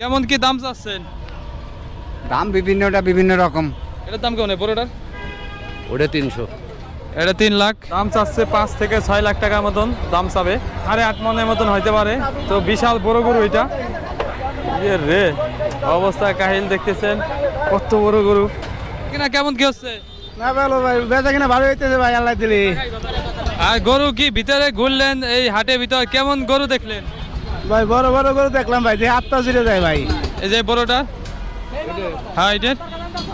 কেমন কি দাম চাচ্ছেন? দাম বিভিন্নটা বিভিন্ন রকম। এটার দাম কেমন? বড়টার? ওটা তিনশো। এটা তিন লাখ। দাম চাচ্ছে পাঁচ থেকে ছয় লাখ টাকার মতন দাম চাবে। আরে আট মনের মতন হইতে পারে। তো বিশাল বড় গরু এটা। ইয়ে রে অবস্থা কাহিল দেখতেছেন। কত বড় গরু। কিনা কেমন কি হচ্ছে? না ভালো ভাই বেচা কিনা ভালো হইতেছে ভাই আল্লাহ দিলি। আর গরু কি ভিতরে ঘুরলেন এই হাটের ভিতর কেমন গরু দেখলেন? ভাই বড় বড় করে দেখলাম ভাই যে আত্মা জিরে যায় ভাই। এই যে বড়টা? হ্যাঁ এটার?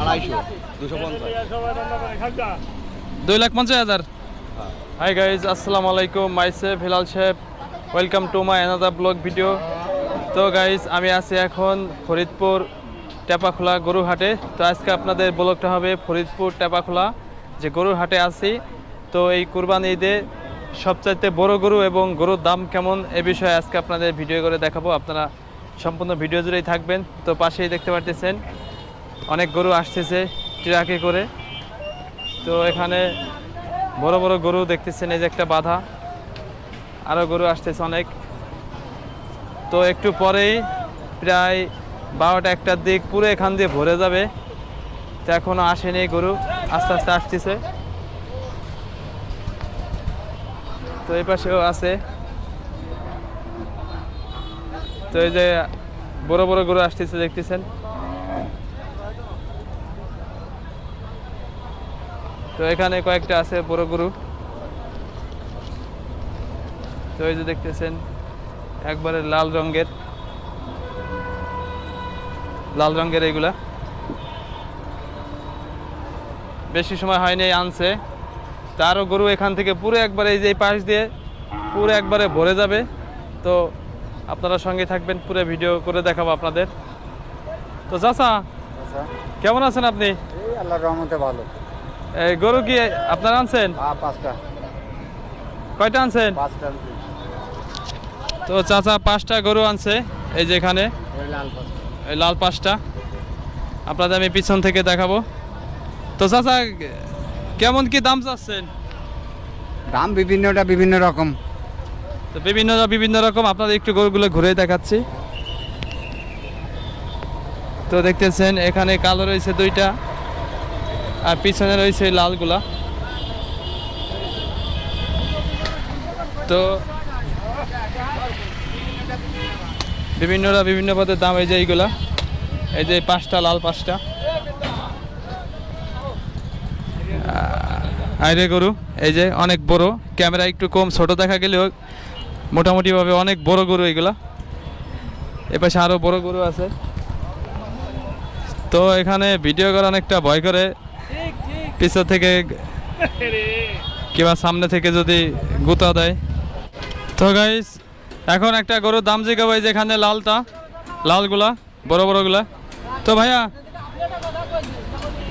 আড়াইশো দুশো পঞ্চাশ। দুই লাখ পঞ্চাশ হাজার। হাই গাইজ আসসালামু আলাইকুম। My self Hilal chef welcome to my another blog video তো গাইজ আমি আছি এখন ফরিদপুর টেপাখোলা গরু হাটে তো আজকে আপনাদের ব্লগটা হবে ফরিদপুর টেপাখোলা যে গরুর হাটে আছি। তো এই কুরবানি ঈদে সবচাইতে বড় গরু এবং গরুর দাম কেমন এ বিষয়ে আজকে আপনাদের ভিডিও করে দেখাবো। আপনারা সম্পূর্ণ ভিডিও জুড়েই থাকবেন। তো পাশেই দেখতে পারতেছেন, অনেক গরু আসতেছে ট্রাকে করে। তো এখানে বড় বড় গরু দেখতেছেন, এই যে একটা বাধা। আরও গরু আসতেছে অনেক। তো একটু পরেই প্রায় বারোটা একটার দিক পুরো এখান দিয়ে ভরে যাবে। তো এখনও আসেনি গরু, আস্তে আস্তে আসতেছে। তো এই পাশেও আছে। তো এই যে বড় বড় গরু আসতেছে, দেখতেছেন? তো এখানে কয়েকটা আছে বড় গরু। তো এই যে দেখতেছেন, একবারে লাল রঙের। লাল রঙের এইগুলা। বেশি সময় হয়নি আনছে। তারও গরু এখান থেকে পুরো একবারে এই যে পাশ দিয়ে পুরো একবারে ভরে যাবে। তো আপনারা সঙ্গে থাকবেন পুরো ভিডিও করে দেখাবো আপনাদের। তো চাচা কেমন আছেন আপনি? এই আল্লাহর রহমতে ভালো। এই গরু কি আপনারা আনছেন? পাঁচটা। কয়টা আনছেন? পাঁচটা তো চাচা পাঁচটা গরু আনছে এই যে এখানে। এই লাল পাঁচটা। আপনাদের আমি পিছন থেকে দেখাবো। তো চাচা কেমন কি দাম চাচ্ছেন? দাম বিভিন্নটা বিভিন্ন রকম। তো বিভিন্ন বিভিন্ন রকম, আপনাদের একটু গরুগুলো ঘুরে দেখাচ্ছি। তো দেখতেছেন, এখানে কালো রয়েছে দুইটা, আর পিছনে রয়েছে লালগুলা। তো বিভিন্নরা বিভিন্ন পদের দাম এই যে এইগুলা। এই যে পাঁচটা, লাল পাঁচটা। আইরে গরু। এই যে অনেক বড়, ক্যামেরা একটু কম, ছোট দেখা গেলেও মোটামুটিভাবে অনেক বড় গরু এগুলা। এপাশে আরও বড় গরু আছে। তো এখানে ভিডিও করা অনেকটা ভয় করে। পিছন থেকে কিংবা সামনে থেকে যদি গুতা দেয়। তো গাইস এখন একটা গরুর দাম জিগাবো এই যে এখানে লালটা, লালগুলা, বড় বড়গুলা। তো ভাইয়া,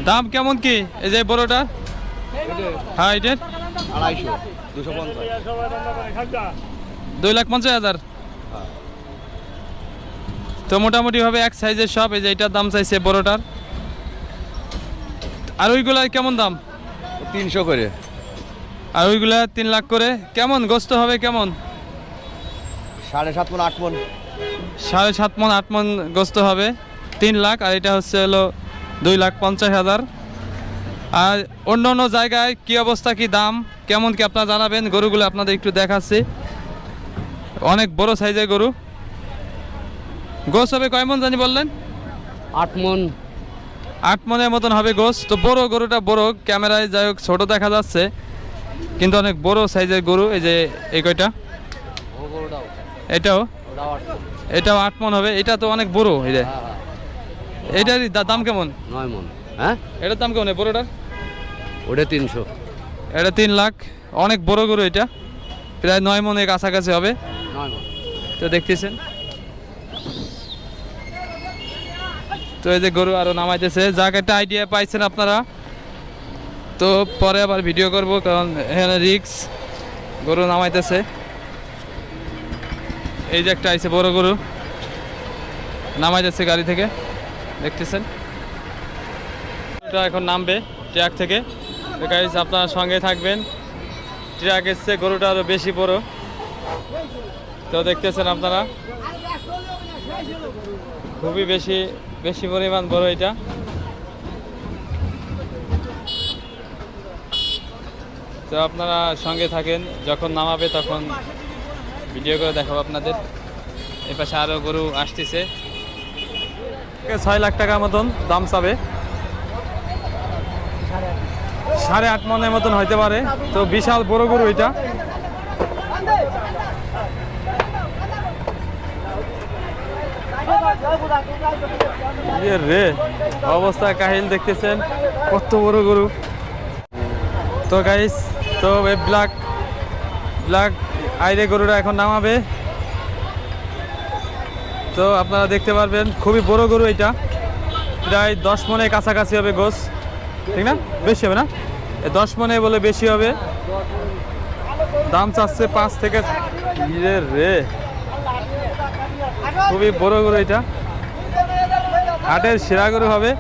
দাম কেমন কি? এই যে বড়টা? হ্যাঁ এটার আড়াইশো দুশো পঞ্চাশ। দুই লাখ পঞ্চাশ হাজার? তো মোটামুটি ভাবে এক সাইজের সব এই যে এটার দাম চাইছে বড়টার। আর ওইগুলা কেমন দাম? তিনশো করে। আর ওইগুলা তিন লাখ করে। কেমন? গোস্ত হবে কেমন? সাড়ে সাত মন আট মন। সাড়ে সাত মন আট মন গোস্ত হবে। তিন লাখ আর এটা হচ্ছে হলো দুই লাখ পঞ্চাশ হাজার। আর অন্য অন্য জায়গায় কি অবস্থা কি দাম কেমন কি আপনারা জানাবেন? গরুগুলো আপনাদের একটু দেখাচ্ছি। অনেক বড় সাইজের গরু। গোস হবে কয় মন জানি বললেন? আট মন। আট মনের মতন হবে গোস। তো বড় গরুটা বড় ক্যামেরায় যাই হোক ছোটো দেখা যাচ্ছে। কিন্তু অনেক বড় সাইজের গরু এই যে এই কয়টা? এটাও? এটাও আট মন হবে। এটা তো অনেক বড় এই যে। হ্যাঁ হ্যাঁ। এটার দাম কেমন? নয় মন। হ্যাঁ? এটার দাম কেমন বড়টার? ওটা তিনশো। এটা তিন লাখ। অনেক বড় গরু এটা। প্রায় নয় মনের কাছাকাছি হবে। তো দেখতেছেন। তো এই যে গরু আরও নামাইতেছে। যাক একটা আইডিয়া পাইছেন আপনারা। তো পরে আবার ভিডিও করব কারণ এখানে রিক্স গরু নামাইতেছে। এই যে একটা আইছে বড় গরু। নামাইতেছে গাড়ি থেকে। দেখতেছেন? এটা এখন নামবে ট্রাক থেকে। গাইজ আপনারা সঙ্গে থাকবেন। ট্রাক এসছে, গরুটা আরও বেশি বড়। তো দেখতেছেন আপনারা, খুবই বেশি বেশি পরিমাণ বড় এটা। তো আপনারা সঙ্গে থাকেন, যখন নামাবে তখন ভিডিও করে দেখাবো আপনাদের। এ পাশে আরও গরু আসতেছে। ছয় লাখ টাকার মতন দাম চাবে। সাড়ে আট মনের মতন হইতে পারে। তো বিশাল বড় গরু এটা। ইয়ে রে, অবস্থা কাহিল দেখতেছেন, কত বড় গরু। তো গাইস তো এই ব্ল্যাক ব্ল্যাক আইরে গরুটা এখন নামাবে। তো আপনারা দেখতে পারবেন, খুবই বড় গরু এটা। প্রায় দশ মনে কাছাকাছি হবে গোস। ঠিক না? বেশি হবে না? দশ মনে বলে বেশি হবে। দাম চাচ্ছে পাঁচ থেকে রে খুবই বড় গরু এটা। হাটের সেরা গরু হবে।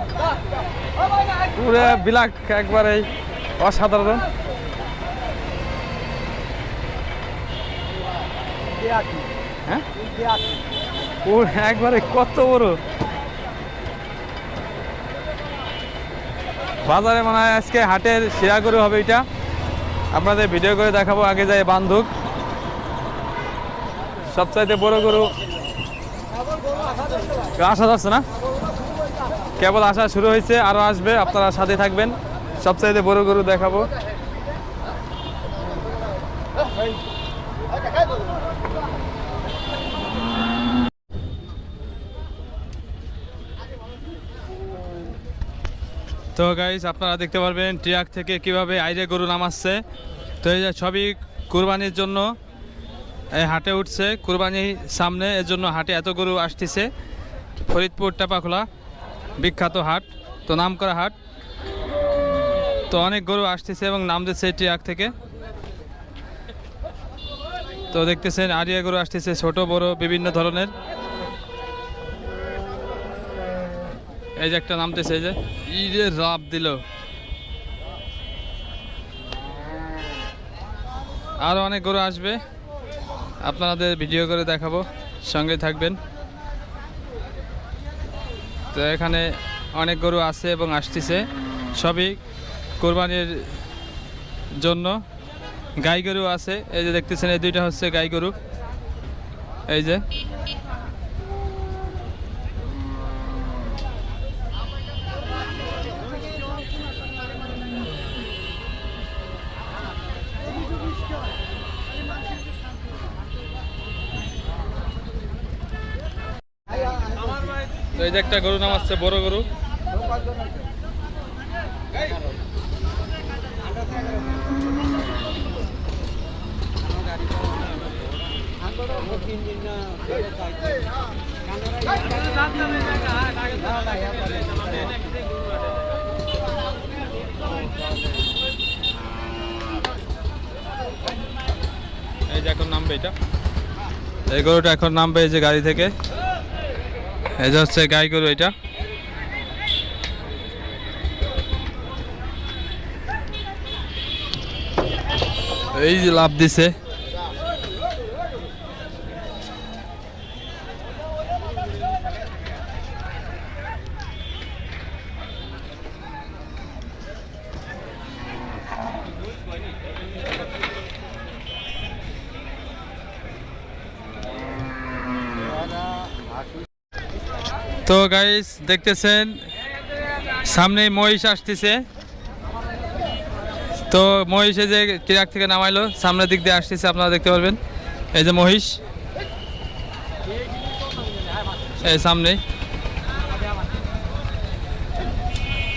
পুরো বিলাক একবারে অসাধারণ। হ্যাঁ? একবারে কত বড়? বাজারে মনে হয় আজকে হাটের সেরা গরু হবে এটা। আপনাদের ভিডিও করে দেখাবো, আগে যায় বান্ধব সবচাইতে বড় গরু। আসা যাচ্ছে না? কেবল আসা শুরু হয়েছে আরও আসবে, আপনারা সাথে থাকবেন। সবচাইতে বড় গরু দেখাবো। তো গাইজ আপনারা দেখতে পারবেন ট্রাক থেকে কীভাবে আইরে গরু নামাচ্ছে। তো এই যে সবই কুরবানির জন্য, এই হাটে উঠছে কুরবানির সামনে, এর জন্য হাটে এত গরু আসতেছে। ফরিদপুর টাপাখোলা, বিখ্যাত হাট, তো নাম করা হাট। তো অনেক গরু আসতেছে এবং নাম দিচ্ছে ট্রাক থেকে। তো দেখতেছেন, আরিয়া গরু আসতেছে, ছোট, বড়, বিভিন্ন ধরনের। এই যে একটা নামতেছে যে ই যে রাব দিল। আরও অনেক গরু আসবে, আপনাদের ভিডিও করে দেখাবো, সঙ্গে থাকবেন। তো এখানে অনেক গরু আছে এবং আসতেছে, সবই কোরবানির জন্য। গাই গরু আছে, এই যে দেখতেছেন, এই দুইটা হচ্ছে গাই গরু। এই যে এই যে একটা গরু নাম আসছে বড় গরু। এই যে এখন নামবে এটা। এই গরুটা এখন নামবে এই যে গাড়ি থেকে। এই হচ্ছে গাই গরু এটা। এই যে লাভ দিছে। তো গাইস দেখতেছেন সামনে মহিষ আসতেছে। তো মহিষে যে ট্রাক থেকে নামাইলো, সামনের দিক দিয়ে আসতেছে, আপনারা দেখতে পারবেন। এই যে মহিষ। এই সামনে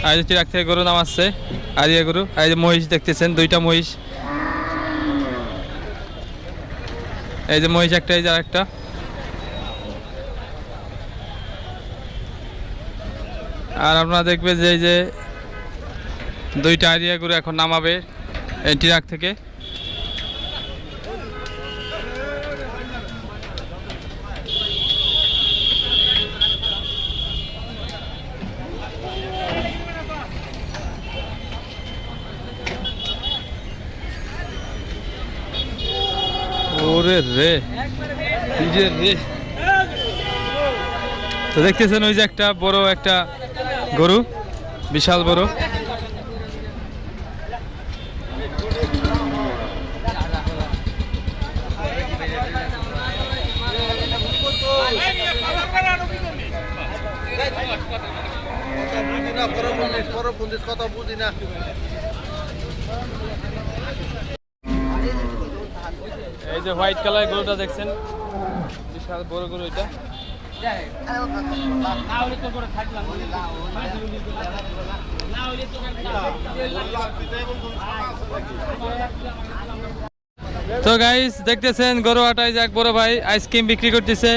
আর যে ট্রাক থেকে গরু নামাচ্ছে, আরিয়া গরু। আর যে মহিষ দেখতেছেন, দুইটা মহিষ। এই যে মহিষ একটা, এই যে আরেকটা। আর আপনারা দেখবেন যে এই যে দুইটা আরিয়া গরু এখন নামাবে এই ট্রাক থেকে। রে। তো দেখতেছেন ওই যে একটা বড় একটা গরু বিশাল বড় এই যে হোয়াইট কালার গরুটা দেখছেন বিশাল বড় গরু এটা। তো গাইস দেখতেছেন গরু আটাই যাক বড় ভাই আইসক্রিম বিক্রি করতেছে।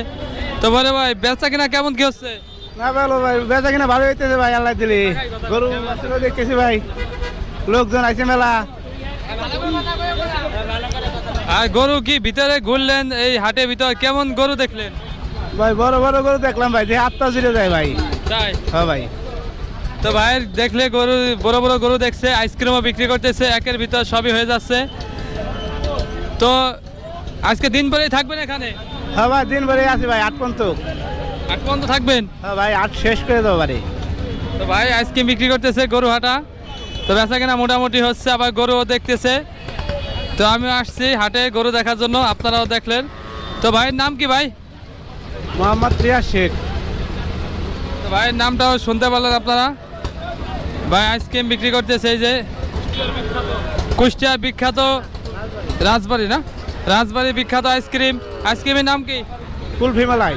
তো বড় ভাই বেচা কিনা কেমন কি হচ্ছে? না ভালো ভাই বেচা কিনা ভালো হইতেছে ভাই আল্লাহ দিলি। গরু দেখতেছি ভাই। লোকজন আছে মেলা। আর গরু কি ভিতরে ঘুরলেন এই হাটের ভিতর কেমন গরু দেখলেন? ভাই বড় বড় গরু দেখলাম ভাই যে আত্মা জুড়ে যায় ভাই। তাই? হ্যাঁ ভাই। তো ভাইয়ের দেখলে গরু বড় বড় গরু দেখছে আইসক্রিমও বিক্রি করতেছে একের ভিতর সবই হয়ে যাচ্ছে। তো আজকে দিন পরেই থাকবেন এখানে? হ্যাঁ ভাই দিন ভরে আছি ভাই আট পর্যন্ত। আট পর্যন্ত থাকবেন? হ্যাঁ ভাই আট শেষ করে দেবো বাড়ি। তো ভাই আইসক্রিম বিক্রি করতেছে গরু হাটা। তো বেচা কেনা মোটামুটি হচ্ছে আবার গরুও দেখতেছে। তো আমিও আসছি হাটে গরু দেখার জন্য আপনারাও দেখলেন। তো ভাইয়ের নাম কি ভাই? মোহাম্মদ রিয়া শেখ। তো ভাইয়ের নামটাও শুনতে পারলেন আপনারা? ভাই আইসক্রিম বিক্রি করতেছে এই যে। কুষ্টিয়ার বিখ্যাত রাজবাড়ি না? রাজবাড়ি বিখ্যাত আইসক্রিম আইসক্রিমের নাম কি? কুলফি মেলাই।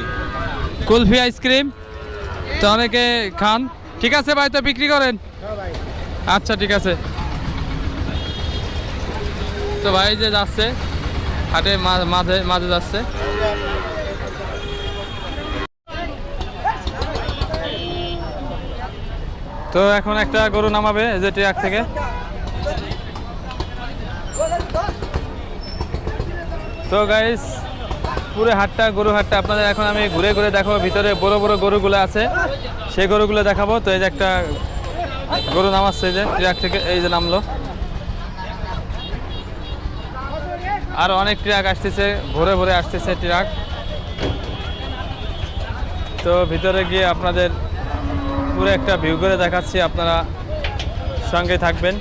কুলফি আইসক্রিম তো অনেকে খান। ঠিক আছে ভাই তো বিক্রি করেন। আচ্ছা ঠিক আছে। তো ভাই যে যাচ্ছে। হাটে মাঝে মাঝে যাচ্ছে। তো এখন একটা গরু নামাবে যে ট্রাক থেকে। তো গাইস পুরো হাটটা, গরু হাটটা আপনাদের এখন আমি ঘুরে ঘুরে দেখাবো। ভিতরে বড় বড় গরুগুলো আছে, সেই গরুগুলো দেখাবো। তো এই যে একটা গরু নামাচ্ছে যে ট্রাক থেকে, এই যে নামলো। আর অনেক ট্রাক আসতেছে, ভোরে ভোরে আসতেছে ট্রাক। তো ভিতরে গিয়ে আপনাদের পুরো একটা ভিউ করে দেখাচ্ছি, আপনারা সঙ্গে থাকবেন।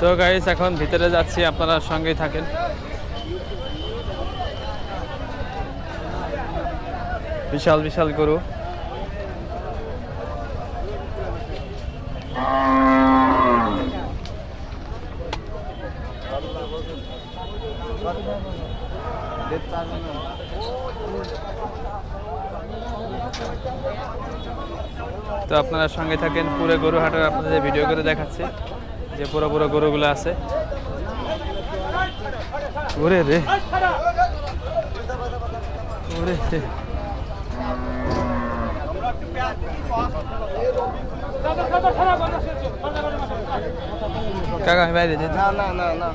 তো গাইস এখন ভিতরে যাচ্ছি, আপনারা সঙ্গেই থাকেন। বিশাল বিশাল গরু। তো আপনারা সঙ্গে থাকেন, পুরো গরু হাটের আপনাদের ভিডিও করে দেখাচ্ছে যে পুরো পুরো গরুগুলো আছে। ওরে রে। ওরে রে। কাকা আমি বাইরে যেতে। না না না না।